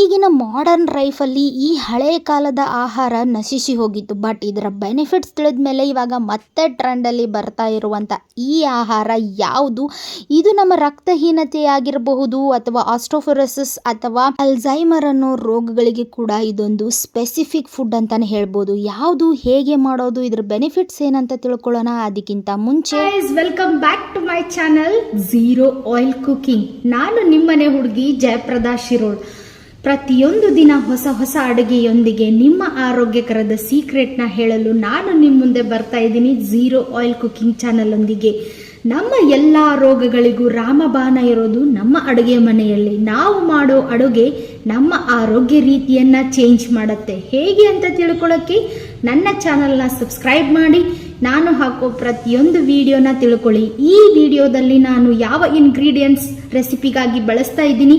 ಈಗಿನ ಮಾಡರ್ನ್ ಲೈಫಲ್ಲಿ ಈ ಹಳೆಯ ಕಾಲದ ಆಹಾರ ನಶಿಸಿ ಹೋಗಿತ್ತು. ಬಟ್ ಇದರ ಬೆನಿಫಿಟ್ಸ್ ತಿಳಿದ ಮೇಲೆ ಇವಾಗ ಮತ್ತೆ ಟ್ರೆಂಡಲ್ಲಿ ಬರ್ತಾ ಇರುವಂಥ ಈ ಆಹಾರ ಯಾವುದು? ಇದು ನಮ್ಮ ರಕ್ತಹೀನತೆಯಾಗಿರಬಹುದು ಅಥವಾ ಆಸ್ಟ್ರೋಫೊರಸಿಸ್ ಅಥವಾ ಅಲ್ಝೈಮರ್ ಅನ್ನೋ ರೋಗಗಳಿಗೆ ಕೂಡ ಇದೊಂದು ಸ್ಪೆಸಿಫಿಕ್ ಫುಡ್ ಅಂತಾನೆ ಹೇಳ್ಬೋದು. ಯಾವುದು, ಹೇಗೆ ಮಾಡೋದು, ಇದ್ರ ಬೆನಿಫಿಟ್ಸ್ ಏನಂತ ತಿಳ್ಕೊಳ್ಳೋಣ ಅದಕ್ಕಿಂತ ಮುಂಚೆ. Welcome back to my channel zero oil cooking ನಾನು ನಿಮ್ಮನೆ ಹುಡುಗಿ ಜಯಪ್ರದಾ ಶಿರೋಳ್. ಪ್ರತಿಯೊಂದು ದಿನ ಹೊಸ ಹೊಸ ಅಡುಗೆಯೊಂದಿಗೆ ನಿಮ್ಮ ಆರೋಗ್ಯಕರದ ಸೀಕ್ರೆಟ್ನ ಹೇಳಲು ನಾನು ನಿಮ್ಮ ಮುಂದೆ ಬರ್ತಾ ಇದ್ದೀನಿ ಝೀರೋ ಆಯಿಲ್ ಕುಕಿಂಗ್ ಚಾನಲ್ ಒಂದಿಗೆ ನಮ್ಮ ಎಲ್ಲ ರೋಗಗಳಿಗೂ ರಾಮಬಾಣ ಇರೋದು ನಮ್ಮ ಅಡುಗೆ ಮನೆಯಲ್ಲಿ. ನಾವು ಮಾಡೋ ಅಡುಗೆ ನಮ್ಮ ಆರೋಗ್ಯ ರೀತಿಯನ್ನ ಚೇಂಜ್ ಮಾಡುತ್ತೆ. ಹೇಗೆ ಅಂತ ತಿಳ್ಕೊಳ್ಳೋಕ್ಕೆ ನನ್ನ ಚಾನಲ್ನ ಸಬ್ಸ್ಕ್ರೈಬ್ ಮಾಡಿ. ನಾನು ಹಾಕೋ ಪ್ರತಿಯೊಂದು ವಿಡಿಯೋನ ತಿಳ್ಕೊಳ್ಳಿ. ಈ ವಿಡಿಯೋದಲ್ಲಿ ನಾನು ಯಾವ ಇಂಗ್ರೀಡಿಯೆಂಟ್ಸ್ ರೆಸಿಪಿಗಾಗಿ ಬಳಸ್ತಾ ಇದ್ದೀನಿ?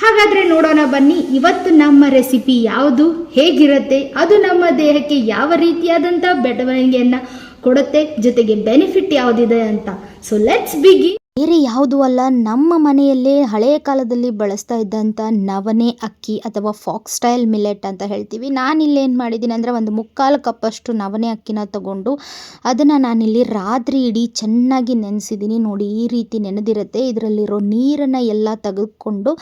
ಹಾಗಾದ್ರೆ ನೋಡೋಣ ಬನ್ನಿ, ಇವತ್ತು ನಮ್ಮ ರೆಸಿಪಿ ಯಾವುದು, ಹೇಗಿರುತ್ತೆ, ಅದು ನಮ್ಮ ದೇಹಕ್ಕೆ ಯಾವ ರೀತಿಯಾದಂಥ ಬೆಳವಣಿಗೆಯನ್ನ ಕೊಡುತ್ತೆ, ಜೊತೆಗೆ ಬೆನಿಫಿಟ್ ಯಾವುದಿದೆ ಅಂತ. ಸೊ ಲೆಟ್ಸ್ ಬಿಗಿ ಬೇರೆ ಯಾವುದು ಅಲ್ಲ, ನಮ್ಮ ಮನೆಯಲ್ಲೇ ಹಳೆಯ ಕಾಲದಲ್ಲಿ ಬಳಸ್ತಾ ಇದ್ದಂಥ ನವನೆ ಅಕ್ಕಿ ಅಥವಾ ಫಾಕ್ಸ್ ಸ್ಟೈಲ್ ಮಿಲೆಟ್ ಅಂತ ಹೇಳ್ತೀವಿ. ನಾನಿಲ್ಲಿ ಏನು ಮಾಡಿದ್ದೀನಿ ಅಂದರೆ ಒಂದು ಮುಕ್ಕಾಲು ಕಪ್ಪಷ್ಟು ನವನೆ ಅಕ್ಕಿನ ತಗೊಂಡು ಅದನ್ನು ನಾನಿಲ್ಲಿ ರಾತ್ರಿ ಇಡೀ ಚೆನ್ನಾಗಿ ನೆನೆಸಿದ್ದೀನಿ. ನೋಡಿ, ಈ ರೀತಿ ನೆನೆದಿರುತ್ತೆ. ಇದರಲ್ಲಿರೋ ನೀರನ್ನು ಎಲ್ಲ ತೆಗೆದುಕೊಂಡು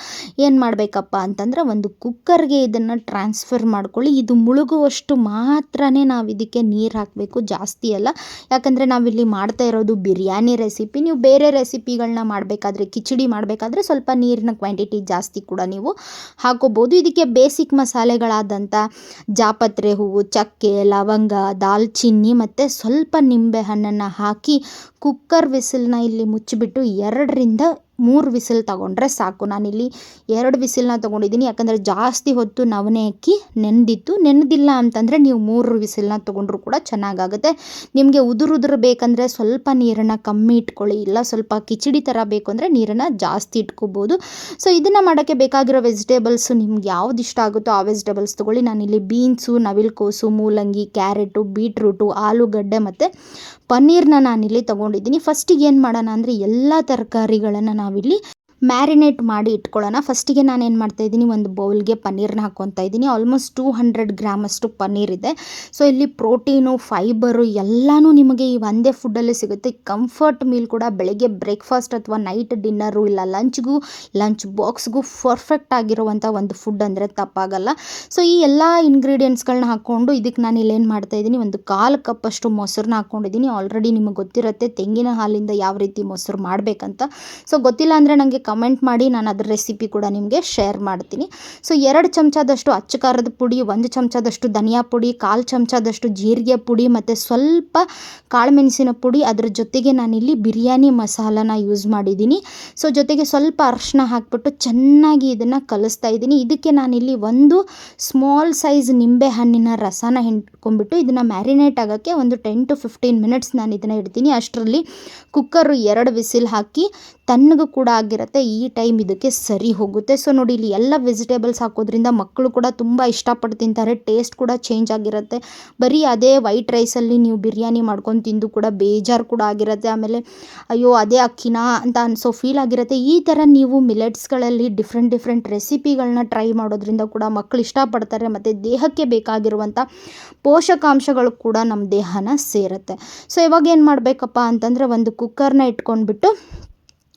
ಏನು ಮಾಡಬೇಕಪ್ಪ ಅಂತಂದರೆ ಒಂದು ಕುಕ್ಕರ್ಗೆ ಇದನ್ನು ಟ್ರಾನ್ಸ್ಫರ್ ಮಾಡ್ಕೊಳ್ಳಿ. ಇದು ಮುಳುಗುವಷ್ಟು ಮಾತ್ರನೇ ನಾವು ಇದಕ್ಕೆ ನೀರು ಹಾಕಬೇಕು. ಜಾಸ್ತಿ ಅಲ್ಲ. ಯಾಕಂದರೆ ನಾವಿಲ್ಲಿ ಮಾಡ್ತಾ ಇರೋದು ಬಿರಿಯಾನಿ ರೆಸಿಪಿ. ನೀವು ಬೇರೆ ರೆಸಿಪಿಗಳನ್ನ ಮಾಡಬೇಕಾದ್ರೆ, ಕಿಚಡಿ ಮಾಡಬೇಕಾದ್ರೆ ಸ್ವಲ್ಪ ನೀರಿನ ಕ್ವಾಂಟಿಟಿ ಜಾಸ್ತಿ ಕೂಡ ನೀವು ಹಾಕೋಬೋದು. ಇದಕ್ಕೆ ಬೇಸಿಕ್ ಮಸಾಲೆಗಳಾದಂಥ ಜಾಪತ್ರೆ ಹೂವು, ಚಕ್ಕೆ, ಲವಂಗ, ದಾಲ್ಚಿನ್ನಿ ಮತ್ತು ಸ್ವಲ್ಪ ನಿಂಬೆ ಹಣ್ಣನ್ನು ಹಾಕಿ ಕುಕ್ಕರ್ ವಿಸಿಲ್ನ ಇಲ್ಲಿ ಮುಚ್ಚಿಬಿಟ್ಟು ಎರಡರಿಂದ ಮೂರು ವಿಸಿಲ್ ತಗೊಂಡ್ರೆ ಸಾಕು. ನಾನಿಲ್ಲಿ ಎರಡು ವಿಸಿಲ್ನ ತೊಗೊಂಡಿದ್ದೀನಿ. ಯಾಕಂದರೆ ಜಾಸ್ತಿ ಹೊತ್ತು ನವನೆ ಅಕ್ಕಿ ನೆನೆದಿತ್ತು ನೆನೆದಿಲ್ಲ ಅಂತಂದರೆ ನೀವು ಮೂರು ವಿಸಿಲ್ನ ತೊಗೊಂಡ್ರು ಕೂಡ ಚೆನ್ನಾಗಾಗುತ್ತೆ. ನಿಮಗೆ ಉದುರು ಉದುರು ಬೇಕಂದರೆ ಸ್ವಲ್ಪ ನೀರನ್ನು ಕಮ್ಮಿ ಇಟ್ಕೊಳ್ಳಿ. ಇಲ್ಲ ಸ್ವಲ್ಪ ಕಿಚಡಿ ಥರ ಬೇಕು ಅಂದರೆ ನೀರನ್ನು ಜಾಸ್ತಿ ಇಟ್ಕೋಬೋದು. ಸೊ, ಇದನ್ನು ಮಾಡೋಕ್ಕೆ ಬೇಕಾಗಿರೋ ವೆಜಿಟೇಬಲ್ಸು ನಿಮ್ಗೆ ಯಾವ್ದು ಇಷ್ಟ ಆಗುತ್ತೋ ಆ ವೆಜಿಟೇಬಲ್ಸ್ ತೊಗೊಳ್ಳಿ. ನಾನಿಲ್ಲಿ ಬೀನ್ಸು, ನವಿಲ್ಕೋಸು, ಮೂಲಂಗಿ, ಕ್ಯಾರೆಟು, ಬೀಟ್ರೂಟು, ಆಲೂಗಡ್ಡೆ ಮತ್ತು ಪನ್ನೀರ್ನ ನಾನಿಲ್ಲಿ ತೊಗೊಂಡಿದ್ದೀನಿ. ಫಸ್ಟಿಗೆ ಏನು ಮಾಡೋಣ ಅಂದರೆ ಎಲ್ಲ ತರಕಾರಿಗಳನ್ನು ನಾವಿಲ್ಲಿ ಮ್ಯಾರಿನೇಟ್ ಮಾಡಿ ಇಟ್ಕೊಳ್ಳೋಣ. ಫಸ್ಟಿಗೆ ನಾನು ಏನು ಮಾಡ್ತಾಯಿದ್ದೀನಿ ಒಂದು ಬೌಲ್ಗೆ ಪನ್ನೀರ್ನ ಹಾಕ್ಕೊತಾ ಇದ್ದೀನಿ. ಆಲ್ಮೋಸ್ಟ್ ಟೂ ಹಂಡ್ರೆಡ್ ಗ್ರಾಮಷ್ಟು ಪನ್ನೀರ್ ಇದೆ. ಸೊ, ಇಲ್ಲಿ ಪ್ರೋಟೀನು, ಫೈಬರು ಎಲ್ಲನೂ ನಿಮಗೆ ಈ ಒಂದೇ ಫುಡ್ಡಲ್ಲೇ ಸಿಗುತ್ತೆ. ಕಂಫರ್ಟ್ ಮೀಲ್ ಕೂಡ ಬೆಳಗ್ಗೆ ಬ್ರೇಕ್ಫಾಸ್ಟ್ ಅಥವಾ ನೈಟ್ ಡಿನ್ನರು ಇಲ್ಲ, ಲಂಚ್ಗೂ, ಲಂಚ್ ಬಾಕ್ಸ್ಗೂ ಪರ್ಫೆಕ್ಟ್ ಆಗಿರುವಂಥ ಒಂದು ಫುಡ್ ಅಂದರೆ ತಪ್ಪಾಗಲ್ಲ. ಸೊ, ಈ ಎಲ್ಲ ಇಂಗ್ರೀಡಿಯೆಂಟ್ಸ್ಗಳನ್ನ ಹಾಕ್ಕೊಂಡು ಇದಕ್ಕೆ ನಾನು ಇಲ್ಲೇನು ಮಾಡ್ತಾಯಿದ್ದೀನಿ ಒಂದು ಕಾಲು ಕಪ್ಪಷ್ಟು ಮೊಸರನ್ನ ಹಾಕ್ಕೊಂಡಿದ್ದೀನಿ. ಆಲ್ರೆಡಿ ನಿಮಗೆ ಗೊತ್ತಿರುತ್ತೆ ತೆಂಗಿನ ಹಾಲಿಂದ ಯಾವ ರೀತಿ ಮೊಸರು ಮಾಡಬೇಕಂತ. ಸೊ, ಗೊತ್ತಿಲ್ಲ ಅಂದರೆ ನನಗೆ ಕಮೆಂಟ್ ಮಾಡಿ ನಾನು ಅದ್ರ ರೆಸಿಪಿ ಕೂಡ ನಿಮಗೆ ಶೇರ್ ಮಾಡ್ತೀನಿ. ಸೊ ಎರಡು ಚಮಚದಷ್ಟು ಅಚ್ಚ ಖಾರದ ಪುಡಿ, ಒಂದು ಚಮಚದಷ್ಟು ಧನಿಯಾ ಪುಡಿ, ಕಾಲು ಚಮಚದಷ್ಟು ಜೀರಿಗೆ ಪುಡಿ ಮತ್ತು ಸ್ವಲ್ಪ ಕಾಳುಮೆಣಸಿನ ಪುಡಿ. ಅದ್ರ ಜೊತೆಗೆ ನಾನಿಲ್ಲಿ ಬಿರಿಯಾನಿ ಮಸಾಲನ ಯೂಸ್ ಮಾಡಿದ್ದೀನಿ. ಸೊ ಜೊತೆಗೆ ಸ್ವಲ್ಪ ಅರಶಿನ ಹಾಕ್ಬಿಟ್ಟು ಚೆನ್ನಾಗಿ ಇದನ್ನು ಕಲಿಸ್ತಾ ಇದ್ದೀನಿ. ಇದಕ್ಕೆ ನಾನಿಲ್ಲಿ ಒಂದು ಸ್ಮಾಲ್ ಸೈಜ್ ನಿಂಬೆ ಹಣ್ಣಿನ ರಸನ ಹಿಂಡ್ಕೊಂಡ್ಬಿಟ್ಟು ಇದನ್ನು ಮ್ಯಾರಿನೇಟ್ ಆಗೋಕ್ಕೆ ಒಂದು ಟೆನ್ ಟು ಫಿಫ್ಟೀನ್ ಮಿನಿಟ್ಸ್ ನಾನು ಇದನ್ನು ಇಡ್ತೀನಿ. ಅಷ್ಟರಲ್ಲಿ ಕುಕ್ಕರು ಎರಡು ವಿಸಿಲ್ ಹಾಕಿ ತಣ್ಣಗೂ ಕೂಡ ಆಗಿರುತ್ತೆ, ಈ ಟೈಮ್ ಇದಕ್ಕೆ ಸರಿ ಹೋಗುತ್ತೆ. ಸೊ ನೋಡಿ, ಇಲ್ಲಿ ಎಲ್ಲ ವೆಜಿಟೇಬಲ್ಸ್ ಹಾಕೋದ್ರಿಂದ ಮಕ್ಕಳು ಕೂಡ ತುಂಬ ಇಷ್ಟಪಟ್ಟು ತಿಂತಾರೆ ಟೇಸ್ಟ್ ಕೂಡ ಚೇಂಜ್ ಆಗಿರುತ್ತೆ. ಬರೀ ಅದೇ ವೈಟ್ ರೈಸಲ್ಲಿ ನೀವು ಬಿರಿಯಾನಿ ಮಾಡ್ಕೊಂಡು ತಿಂದು ಕೂಡ ಬೇಜಾರು ಕೂಡ ಆಗಿರುತ್ತೆ. ಆಮೇಲೆ, ಅಯ್ಯೋ, ಅದೇ ಅಕ್ಕಿನಾ ಅಂತ ಅನಿಸೋ ಫೀಲ್ ಆಗಿರುತ್ತೆ. ಈ ಥರ ನೀವು ಮಿಲೆಟ್ಸ್ಗಳಲ್ಲಿ ಡಿಫ್ರೆಂಟ್ ಡಿಫ್ರೆಂಟ್ ರೆಸಿಪಿಗಳನ್ನ ಟ್ರೈ ಮಾಡೋದ್ರಿಂದ ಕೂಡ ಮಕ್ಕಳು ಇಷ್ಟಪಡ್ತಾರೆ, ಮತ್ತು ದೇಹಕ್ಕೆ ಬೇಕಾಗಿರುವಂಥ ಪೋಷಕಾಂಶಗಳು ಕೂಡ ನಮ್ಮ ದೇಹನ ಸೇರುತ್ತೆ. ಸೊ ಇವಾಗ ಏನು ಮಾಡಬೇಕಪ್ಪ ಅಂತಂದರೆ, ಒಂದು ಕುಕ್ಕರ್ನ ಇಟ್ಕೊಂಡ್ಬಿಟ್ಟು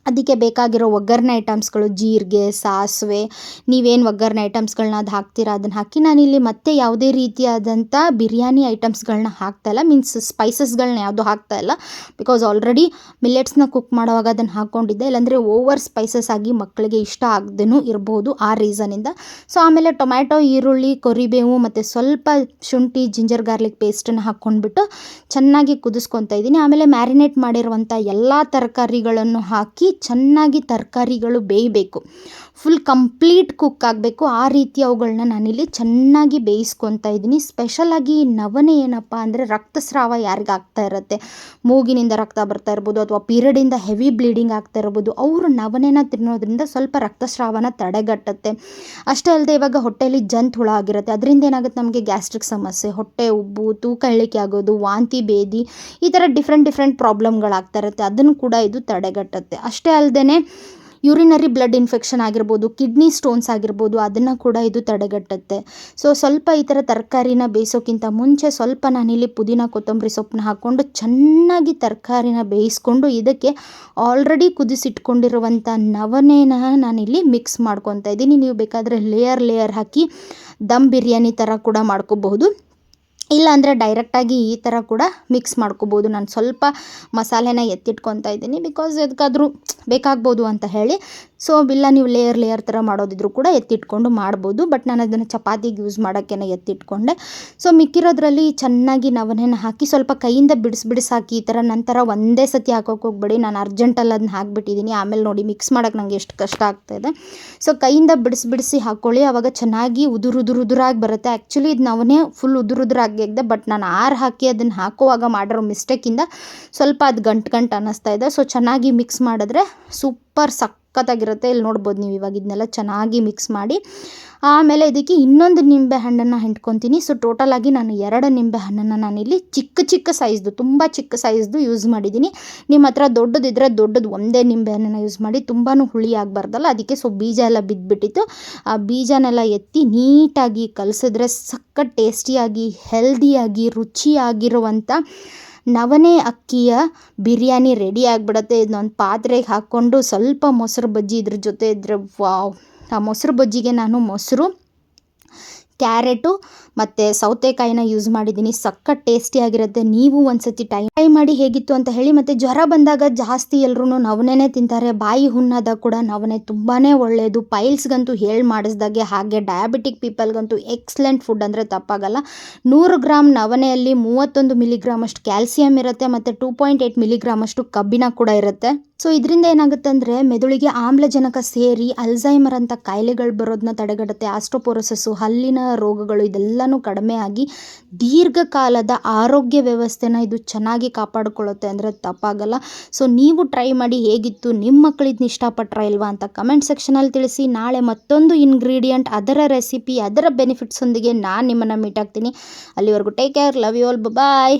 ಅದಕ್ಕೆ ಬೇಕಾಗಿರೋ ಒಗ್ಗರಣೆ ಐಟಮ್ಸ್ಗಳು ಜೀರಿಗೆ, ಸಾಸಿವೆ, ನೀವೇನು ಒಗ್ಗರಣೆ ಐಟಮ್ಸ್ಗಳನ್ನ ಅದು ಹಾಕ್ತೀರಾ ಅದನ್ನು ಹಾಕಿ ನಾನಿಲ್ಲಿ ಮತ್ತೆ ಯಾವುದೇ ರೀತಿಯಾದಂಥ ಬಿರಿಯಾನಿ ಐಟಮ್ಸ್ಗಳನ್ನ ಹಾಕ್ತಾಯಿಲ್ಲ ಮೀನ್ಸ್ ಸ್ಪೈಸಸ್ಗಳನ್ನ ಯಾವುದು ಹಾಕ್ತಾಯಿಲ್ಲ ಬಿಕಾಸ್ ಆಲ್ರೆಡಿ ಮಿಲ್ಲೆಟ್ಸ್ನ ಕುಕ್ ಮಾಡುವಾಗ ಅದನ್ನು ಹಾಕ್ಕೊಂಡಿದ್ದೆ ಇಲ್ಲಾಂದರೆ ಓವರ್ ಸ್ಪೈಸಸ್ ಆಗಿ ಮಕ್ಕಳಿಗೆ ಇಷ್ಟ ಆಗದೇನೂ ಇರ್ಬೋದು ಆ ರೀಸನಿಂದ ಸೊ, ಆಮೇಲೆ ಟೊಮ್ಯಾಟೊ, ಈರುಳ್ಳಿ, ಕೊರಿಬೇವು ಮತ್ತು ಸ್ವಲ್ಪ ಶುಂಠಿ, ಜಿಂಜರ್, ಗಾರ್ಲಿಕ್ ಪೇಸ್ಟನ್ನು ಹಾಕ್ಕೊಂಡ್ಬಿಟ್ಟು ಚೆನ್ನಾಗಿ ಕುದಿಸ್ಕೊತಾ ಇದ್ದೀನಿ. ಆಮೇಲೆ ಮ್ಯಾರಿನೇಟ್ ಮಾಡಿರುವಂಥ ಎಲ್ಲ ತರಕಾರಿಗಳನ್ನು ಹಾಕಿ ಚೆನ್ನಾಗಿ ತರಕಾರಿಗಳು ಬೇಯಬೇಕು. ಫುಲ್ ಕಂಪ್ಲೀಟ್ ಕುಕ್ ಆಗಬೇಕು. ಆ ರೀತಿ ಅವುಗಳನ್ನ ನಾನಿಲ್ಲಿ ಚೆನ್ನಾಗಿ ಬೇಯಿಸ್ಕೊತಾ ಇದ್ದೀನಿ. ಸ್ಪೆಷಲಾಗಿ ನವಣೆ ಏನಪ್ಪ ಅಂದರೆ ರಕ್ತಸ್ರಾವ ಯಾರಿಗೆ ಆಗ್ತಾ ಇರುತ್ತೆ? ಮೂಗಿನಿಂದ ರಕ್ತ ಬರ್ತಾ ಇರ್ಬೋದು ಅಥವಾ ಪೀರಿಯಡಿಂದ ಹೆವಿ ಬ್ಲೀಡಿಂಗ್ ಆಗ್ತಾ ಇರ್ಬೋದು. ಅವರು ನವಣೆನ ತಿನ್ನೋದ್ರಿಂದ ಸ್ವಲ್ಪ ರಕ್ತಸ್ರಾವನ ತಡೆಗಟ್ಟುತ್ತೆ. ಅಷ್ಟೇ ಅಲ್ಲದೆ ಇವಾಗ ಹೊಟ್ಟೆಯಲ್ಲಿ ಜಂತ್ ಹುಳ ಆಗಿರುತ್ತೆ. ಅದರಿಂದ ಏನಾಗುತ್ತೆ? ನಮಗೆ ಗ್ಯಾಸ್ಟ್ರಿಕ್ ಸಮಸ್ಯೆ, ಹೊಟ್ಟೆ ಉಬ್ಬು, ತೂಕ ಇಳಿಕೆ ಆಗೋದು, ವಾಂತಿ ಭೇದಿ ಈ ಥರ ಡಿಫ್ರೆಂಟ್ ಡಿಫ್ರೆಂಟ್ ಪ್ರಾಬ್ಲಮ್ಗಳಾಗ್ತಾ ಇರುತ್ತೆ. ಅದನ್ನು ಕೂಡ ಇದು ತಡೆಗಟ್ಟುತ್ತೆ. ಅಷ್ಟೇ ಅಲ್ಲದೆ ಯೂರಿನರಿ ಬ್ಲಡ್ ಇನ್ಫೆಕ್ಷನ್ ಆಗಿರ್ಬೋದು, ಕಿಡ್ನಿ ಸ್ಟೋನ್ಸ್ ಆಗಿರ್ಬೋದು, ಅದನ್ನು ಕೂಡ ಇದು ತಡೆಗಟ್ಟುತ್ತೆ. ಸೊ ಸ್ವಲ್ಪ ಈ ಥರ ತರಕಾರಿನ ಬೇಯಿಸೋಕ್ಕಿಂತ ಮುಂಚೆ ಸ್ವಲ್ಪ ನಾನಿಲ್ಲಿ ಪುದೀನ, ಕೊತ್ತಂಬರಿ ಸೊಪ್ಪನ್ನ ಹಾಕ್ಕೊಂಡು ಚೆನ್ನಾಗಿ ತರಕಾರಿನ ಬೇಯಿಸ್ಕೊಂಡು ಇದಕ್ಕೆ ಆಲ್ರೆಡಿ ಕುದಿಸಿಟ್ಕೊಂಡಿರುವಂಥ ನವಣೆನ ನಾನಿಲ್ಲಿ ಮಿಕ್ಸ್ ಮಾಡ್ಕೊತಾ ಇದ್ದೀನಿ ನೀವು ಬೇಕಾದರೆ ಲೇಯರ್ ಲೇಯರ್ ಹಾಕಿ ದಮ್ ಬಿರಿಯಾನಿ ಥರ ಕೂಡ ಮಾಡ್ಕೋಬಹುದು. ಇಲ್ಲಾಂದರೆ ಡೈರೆಕ್ಟಾಗಿ ಈ ಥರ ಕೂಡ ಮಿಕ್ಸ್ ಮಾಡ್ಕೋಬೋದು. ನಾನು ಸ್ವಲ್ಪ ಮಸಾಲೆನ ಎತ್ತಿಟ್ಕೊತಾ ಇದ್ದೀನಿ. ಬಿಕಾಸ್ ಎದಕ್ಕಾದ್ರೂ ಬೇಕಾಗ್ಬೋದು ಅಂತ ಹೇಳಿ. ಸೊ ಇಲ್ಲ, ನೀವು ಲೇಯರ್ ಲೇಯರ್ ಥರ ಮಾಡೋದಿದ್ರು ಕೂಡ ಎತ್ತಿಟ್ಕೊಂಡು ಮಾಡ್ಬೋದು. ಬಟ್ ನಾನು ಅದನ್ನು ಚಪಾತಿಗೆ ಯೂಸ್ ಮಾಡೋಕ್ಕೇನೆ ಎತ್ತಿಟ್ಕೊಂಡೆ. ಸೊ ಮಿಕ್ಕಿರೋದ್ರಲ್ಲಿ ಚೆನ್ನಾಗಿ ನವನೇನ ಹಾಕಿ ಸ್ವಲ್ಪ ಕೈಯಿಂದ ಬಿಡಿಸಿ ಬಿಡಿಸಿ ಹಾಕಿ ಈ ಥರ ನಂತರ ಒಂದೇ ಸತಿ ಹಾಕೋಕೆ ಹೋಗ್ಬೇಡಿ. ನಾನು ಅರ್ಜೆಂಟಲ್ಲಿ ಅದನ್ನ ಹಾಕ್ಬಿಟ್ಟಿದ್ದೀನಿ ಆಮೇಲೆ ನೋಡಿ ಮಿಕ್ಸ್ ಮಾಡೋಕ್ಕೆ ನನಗೆ ಎಷ್ಟು ಕಷ್ಟ ಆಗ್ತಾಯಿದೆ ಸೊ ಕೈಯಿಂದ ಬಿಡಿಸಿ ಬಿಡಿಸಿ ಹಾಕ್ಕೊಳ್ಳಿ ಆವಾಗ ಚೆನ್ನಾಗಿ ಉದುರು ಉದುರು, ಉದುರಾಗಿ ಬರುತ್ತೆ. ಆ್ಯಕ್ಚುಲಿ ಇದು ನವನೇ ಫುಲ್ ಉದುರು ಉದುರಾಗಿದೆ ಬಟ್ ನಾನು ಆರು ಹಾಕಿ ಅದನ್ನು ಹಾಕುವಾಗ ಮಾಡಿರೋ ಮಿಸ್ಟೇಕಿಂದ ಸ್ವಲ್ಪ ಅದು ಗಂಟು ಗಂಟು ಅನ್ನಿಸ್ತಾ ಇದೆ. ಸೊ ಚೆನ್ನಾಗಿ ಮಿಕ್ಸ್ ಮಾಡಿದ್ರೆ ಸೂಪರ್ ಸಖತ್ತಾಗಿರುತ್ತೆ. ಇಲ್ಲಿ ನೋಡ್ಬೋದು ನೀವು ಇವಾಗ ಇದನ್ನೆಲ್ಲ ಚೆನ್ನಾಗಿ ಮಿಕ್ಸ್ ಮಾಡಿ. ಆಮೇಲೆ ಇದಕ್ಕೆ ಇನ್ನೊಂದು ನಿಂಬೆ ಹಣ್ಣನ್ನು ಹಿಂಡ್ಕೊತೀನಿ. ಸೊ ಟೋಟಲಾಗಿ ನಾನು ಎರಡು ನಿಂಬೆ ಹಣ್ಣನ್ನು ನಾನಿಲ್ಲಿ ಚಿಕ್ಕ ಚಿಕ್ಕ ಸೈಜ್ದು ತುಂಬ ಚಿಕ್ಕ ಸೈಜ್ದು ಯೂಸ್ ಮಾಡಿದ್ದೀನಿ. ನಿಮ್ಮ ಹತ್ರ ದೊಡ್ಡದಿದ್ದರೆ ದೊಡ್ಡದು ಒಂದೇ ನಿಂಬೆ ಹಣ್ಣನ್ನು ಯೂಸ್ ಮಾಡಿ ತುಂಬಾ ಹುಳಿ ಆಗಬಾರ್ದಲ್ಲ. ಅದಕ್ಕೆ ಸೊ ಬೀಜ ಎಲ್ಲ ಬಿದ್ದುಬಿಟ್ಟಿತ್ತು ಆ ಬೀಜನೆಲ್ಲ ಎತ್ತಿ ನೀಟಾಗಿ ಕಲಸಿದ್ರೆ ಸಖತ್ ಟೇಸ್ಟಿಯಾಗಿ ಹೆಲ್ದಿಯಾಗಿ ರುಚಿಯಾಗಿರುವಂಥ ನವಣೆ ಅಕ್ಕಿಯ ಬಿರಿಯಾನಿ ರೆಡಿ ಆಗಿಬಿಡತ್ತೆ. ಇದನ್ನೊಂದು ಪಾತ್ರೆಗೆ ಹಾಕ್ಕೊಂಡು ಸ್ವಲ್ಪ ಮೊಸರು ಬಜ್ಜಿ ಇದ್ರ ಜೊತೆ ಇದ್ರೆ ವಾವ್. ಆ ಮೊಸರು ಬಜ್ಜಿಗೆ ನಾನು ಮೊಸರು ಕ್ಯಾರೆಟು ಮತ್ತು ಸೌತೆಕಾಯಿನ ಯೂಸ್ ಮಾಡಿದ್ದೀನಿ. ಸಖತ್ ಟೇಸ್ಟಿಯಾಗಿರುತ್ತೆ ನೀವು ಒಂದ್ಸತಿ ಟೈ ಟ್ರೈ ಮಾಡಿ ಹೇಗಿತ್ತು ಅಂತ ಹೇಳಿ ಮತ್ತು ಜ್ವರ ಬಂದಾಗ ಜಾಸ್ತಿ ಎಲ್ಲರೂ ನವಣೆನೇ ತಿಂತಾರೆ. ಬಾಯಿ ಹುಣ್ಣಾದ ಕೂಡ ನವಣೆ ತುಂಬಾ ಒಳ್ಳೆಯದು ಪೈಲ್ಸ್ಗಂತೂ ಹೇಳಿ ಮಾಡಿಸ್ದಾಗೆ ಹಾಗೆ ಡಯಾಬಿಟಿಕ್ ಪೀಪಲ್ಗಂತೂ ಎಕ್ಸಲೆಂಟ್ ಫುಡ್ ಅಂದರೆ ತಪ್ಪಾಗಲ್ಲ. ನೂರು ಗ್ರಾಮ್ ನವಣೆಯಲ್ಲಿ ಮೂವತ್ತೊಂದು ಮಿಲಿಗ್ರಾಮ್ ಅಷ್ಟು ಕ್ಯಾಲ್ಸಿಯಂ ಇರುತ್ತೆ ಮತ್ತು ಟೂ ಪಾಯಿಂಟ್ ಏಯ್ಟ್ ಮಿಲಿಗ್ರಾಮ್ ಅಷ್ಟು ಕಬ್ಬಿಣ ಕೂಡ ಇರುತ್ತೆ. ಸೊ ಇದರಿಂದ ಏನಾಗುತ್ತೆ ಅಂದರೆ ಮೆದುಳಿಗೆ ಆಮ್ಲಜನಕ ಸೇರಿ ಅಲ್ಝೈಮರ್ ಅಂತ ಕಾಯಿಲೆಗಳು ಬರೋದನ್ನ ತಡೆಗಟ್ಟುತ್ತೆ ಆಸ್ಟ್ರೋಪೋರೋಸಸ್ಸು ಹಲ್ಲಿನ ರೋಗಗಳು ಇದೆಲ್ಲನೂ ಕಡಿಮೆ ಆಗಿ ದೀರ್ಘಕಾಲದ ಆರೋಗ್ಯ ವ್ಯವಸ್ಥೆನ ಇದು ಚೆನ್ನಾಗಿ ಕಾಪಾಡಿಕೊಳ್ಳುತ್ತೆ ಅಂದರೆ ತಪ್ಪಾಗಲ್ಲ. ಸೊ ನೀವು ಟ್ರೈ ಮಾಡಿ ಹೇಗಿತ್ತು, ನಿಮ್ಮ ಮಕ್ಕಳು ಇದನ್ನ ಇಷ್ಟಪಟ್ರ ಇಲ್ವಾ ಅಂತ ಕಮೆಂಟ್ ಸೆಕ್ಷನಲ್ಲಿ ತಿಳಿಸಿ. ನಾಳೆ ಮತ್ತೊಂದು ಇಂಗ್ರೀಡಿಯೆಂಟ್ ಅದರ ರೆಸಿಪಿ ಅದರ ಬೆನಿಫಿಟ್ಸೊಂದಿಗೆ ನಾನು ನಿಮ್ಮನ್ನು ಮೀಟ್ ಆಗ್ತೀನಿ. ಅಲ್ಲಿವರೆಗೂ take care love you all bye